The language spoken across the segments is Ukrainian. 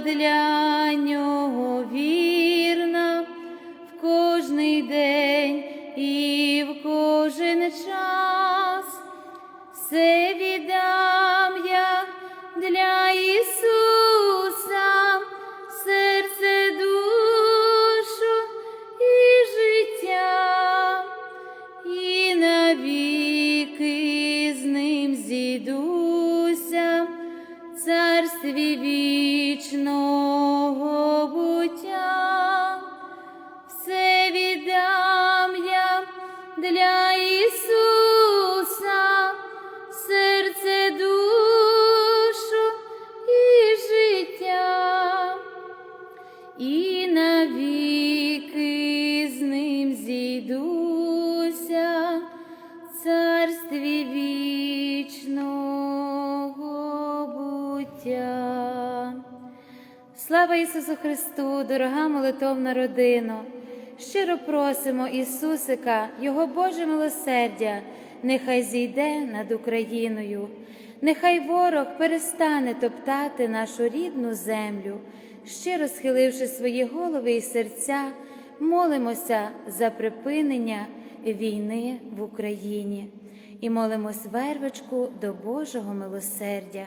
для нього вірна в кожний день і в кожен час. Все віддам я для Não. Слава Ісусу Христу, дорога молитовна родино! Щиро просимо Ісусика, Його Боже милосердя, нехай зійде над Україною, нехай ворог перестане топтати нашу рідну землю, щиро схиливши свої голови і серця, молимося за припинення війни в Україні і молимось вервичку до Божого милосердя.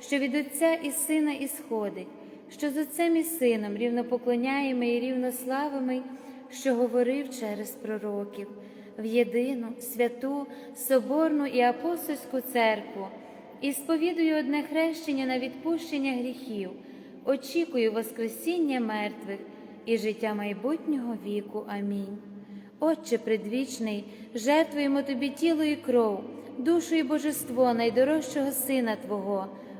що від Отця і Сина ісходить, що з Отцем і Сином рівнопоклоняємо і рівнославими, що говорив через пророків, в єдину, святу, соборну і апостольську церкву, і сповідую одне хрещення на відпущення гріхів, очікую Воскресіння мертвих і життя майбутнього віку. Амінь. Отче предвічний, жертвуємо Тобі тіло і кров, душу і божество найдорожчого Сина Твого,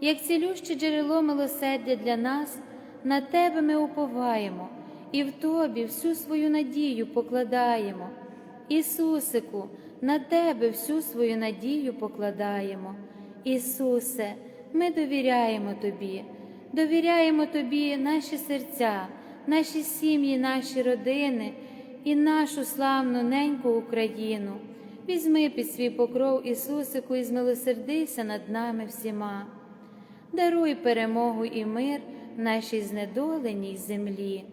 як цілюще джерело милосердя для нас, на Тебе ми уповаємо і в Тобі всю свою надію покладаємо. Ісусику, на Тебе всю свою надію покладаємо. Ісусе, ми довіряємо Тобі, довіряємо Тобі наші серця, наші сім'ї, наші родини і нашу славну неньку Україну. Візьми під свій покров Ісусику і змилосердися над нами всіма, даруй перемогу і мир нашій знедоленій землі.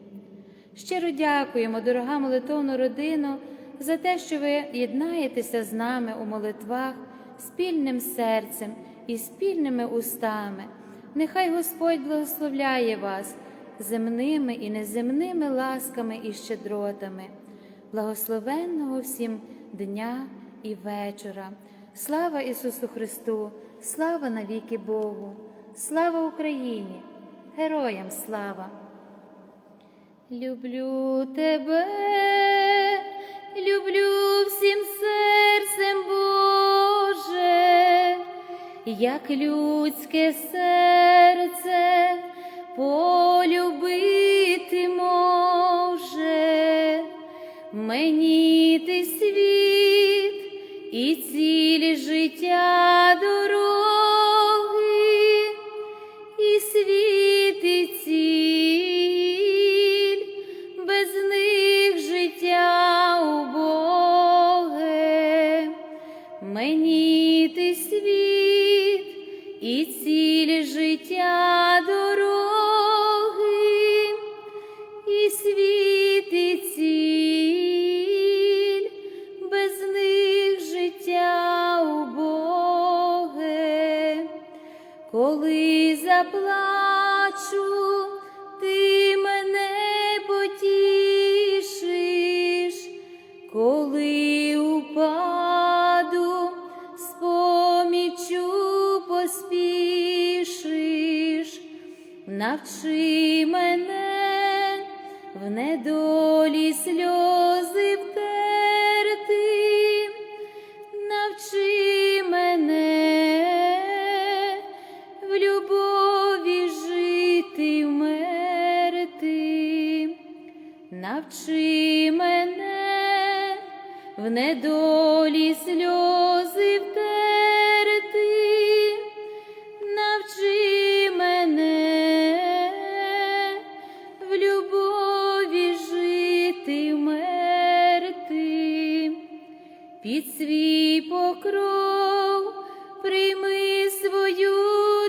Щиро дякуємо, дорога молитовна родино, за те, що ви єднаєтеся з нами у молитвах спільним серцем і спільними устами. Нехай Господь благословляє вас земними і неземними ласками і щедротами, благословенного всім дня і вечора. Слава Ісусу Христу, слава навіки Богу, слава Україні, героям слава! Люблю тебе, люблю всім серцем Боже, як людське серце полюбити може, мені ти світ і цілі життя дороги, ціль, без них життя убоге, мені заплачу, ти мене потішиш, коли упаду, з поміччю поспішиш, навчи мене в недолі сльози під свій покров прийми свою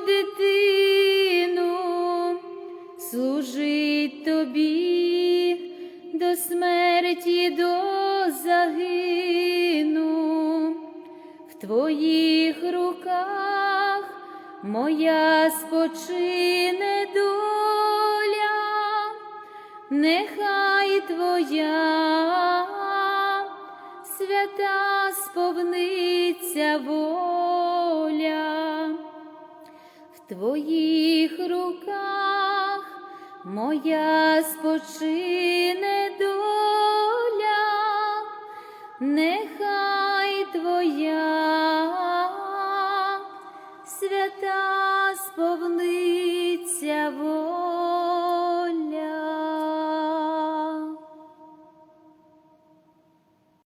дитину, служить тобі до смерті, до загибелі. Твоїх руках моя спочине доля, нехай Твоя свята сповниться воля. В Твоїх руках моя спочине доля, нехай Твоя свята сповниться воля.